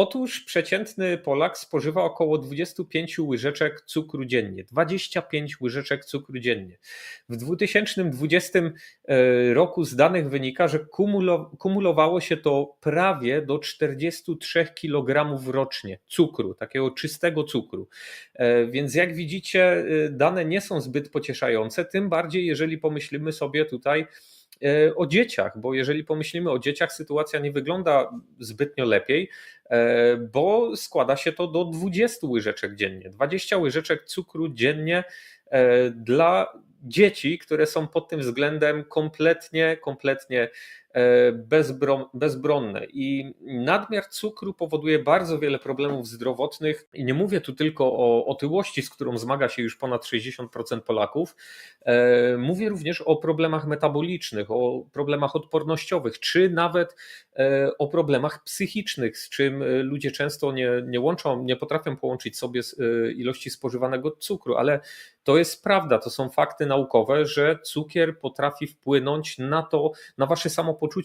Otóż przeciętny Polak spożywa około 25 łyżeczek cukru dziennie. 25 łyżeczek cukru dziennie. W 2020 e, roku z danych wynika, że kumulo, kumulowało się to prawie do 43 kg rocznie cukru, takiego czystego cukru. E, Więc jak widzicie, e, dane nie są zbyt pocieszające, tym bardziej jeżeli pomyślimy sobie tutaj o dzieciach, bo jeżeli pomyślimy o dzieciach, sytuacja nie wygląda zbytnio lepiej, e, bo składa się to do 20 łyżeczek dziennie. 20 łyżeczek cukru dziennie e, dla dzieci, które są pod tym względem kompletnie, kompletnie e, bezbronne. I nadmiar cukru powoduje bardzo wiele problemów zdrowotnych. I nie mówię tu tylko o otyłości, z którą zmaga się już ponad 60% Polaków. E, Mówię również o problemach metabolicznych, o problemach odpornościowych, czy nawet e, o problemach psychicznych, z czym e, ludzie często nie, nie łączą, nie potrafią połączyć sobie e, ilości spożywanego cukru, ale to jest prawda, to są fakty naukowe, że cukier potrafi wpłynąć na to, na wasze samopoczucie. poczucie